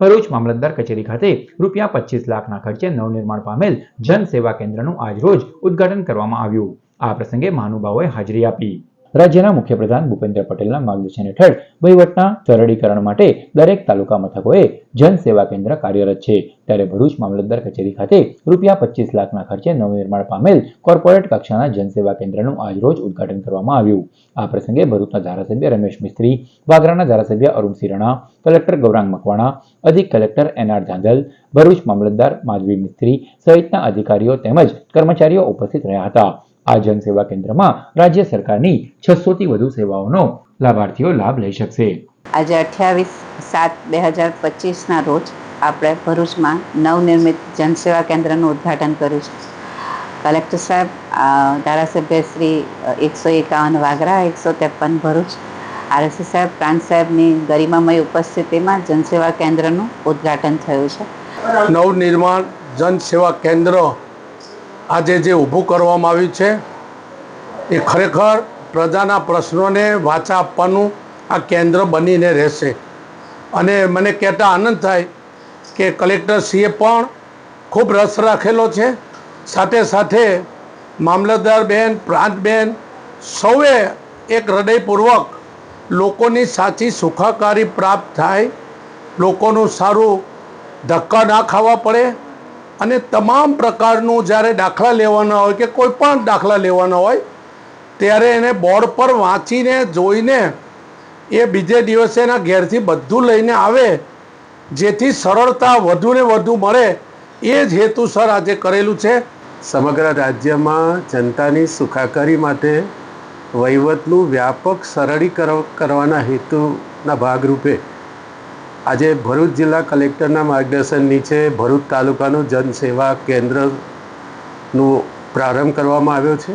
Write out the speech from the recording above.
ભરૂચ મામલતદાર કચેરી ખાતે રૂપિયા પચીસ લાખના ખર્ચે નવનિર્માણ પામેલ જન સેવા કેન્દ્રનું આજરોજ ઉદ્ઘાટન કરવામાં આવ્યું. આ પ્રસંગે મહાનુભાવોએ હાજરી આપી. રાજ્યના મુખ્યપ્રધાન ભૂપેન્દ્ર પટેલના માર્ગદર્શન હેઠળ વહીવટના સરળીકરણ માટે દરેક તાલુકા મથકોએ જન સેવા કેન્દ્ર કાર્યરત છે. ત્યારે ભરૂચ મામલતદાર કચેરી ખાતે રૂપિયા પચીસ લાખના ખર્ચે નવનિર્માણ પામેલ કોર્પોરેટ કક્ષાના જનસેવા કેન્દ્રનું આજરોજ ઉદ્ઘાટન કરવામાં આવ્યું. આ પ્રસંગે ભરૂચના ધારાસભ્ય રમેશ મિસ્ત્રી, વાગરાના ધારાસભ્ય અરુણ રણા કલેક્ટર ગૌરાંગ મકવાણા, અધિક collector N R Dhandhal, Bharuch મામલતદાર માધવી મિસ્ત્રી સહિતના અધિકારીઓ તેમજ કર્મચારીઓ ઉપસ્થિત રહ્યા હતા. આ જનસેવા કેન્દ્રમાં રાજ્ય સરકારની છસોથી વધુ સેવાઓનો લાભાર્થીઓ લાભ લઈ શકશે. આજે અઠ્યાવીસ સાત બે હજાર પચીસના રોજ આપણે ભરૂચમાં નવનિર્મિત જનસેવા કેન્દ્રનું ઉદ્ઘાટન કર્યું છે. કલેક્ટર સાહેબ ધારાસભ્ય શ્રી એકસો એકાવન વાગરા એકસો ત્રેપન ભરૂચ આરએસએસ સાહેબ પ્રાંત સાહેબની ગરિમામય ઉપસ્થિતિમાં જનસેવા કેન્દ્રનું ઉદ્ઘાટન થયું છે. નવનિર્માણ જનસેવા કેન્દ્ર આજે જે ઊભું કરવામાં આવ્યું છે, એ ખરેખર પ્રજાના પ્રશ્નોને વાચા આપવાનું આ કેન્દ્ર બનીને રહેશે. અને મને કહેતા આનંદ થાય કે કલેક્ટરશ્રીએ પણ ખૂબ રસ રાખેલો છે. સાથે સાથે મામલતદાર બેન, પ્રાંત સૌએ એક હૃદયપૂર્વક લોકોની સાચી સુખાકારી પ્રાપ્ત થાય, લોકોનું સારું ધક્કા ના ખાવા પડે અને તમામ પ્રકારનું જ્યારે દાખલા લેવાના હોય કે કોઈ પણ દાખલા લેવાના હોય, ત્યારે એને બોર્ડ પર વાંચીને, જોઈને એ બીજે દિવસે એના ઘેરથી બધું લઈને આવે, જેથી સરળતા વધુને વધુ મળે, એ જ હેતુસર આજે કરેલું છે. સમગ્ર રાજ્યમાં જનતાની સુખાકારી માટે વહીવટનું વ્યાપક સરળીકરણ કરવાના હેતુના ભાગરૂપે આજે ભરૂચ જિલ્લા કલેક્ટરના માર્ગદર્શન નીચે ભરૂચ તાલુકાનું જનસેવા કેન્દ્રનું પ્રારંભ કરવામાં આવ્યો છે.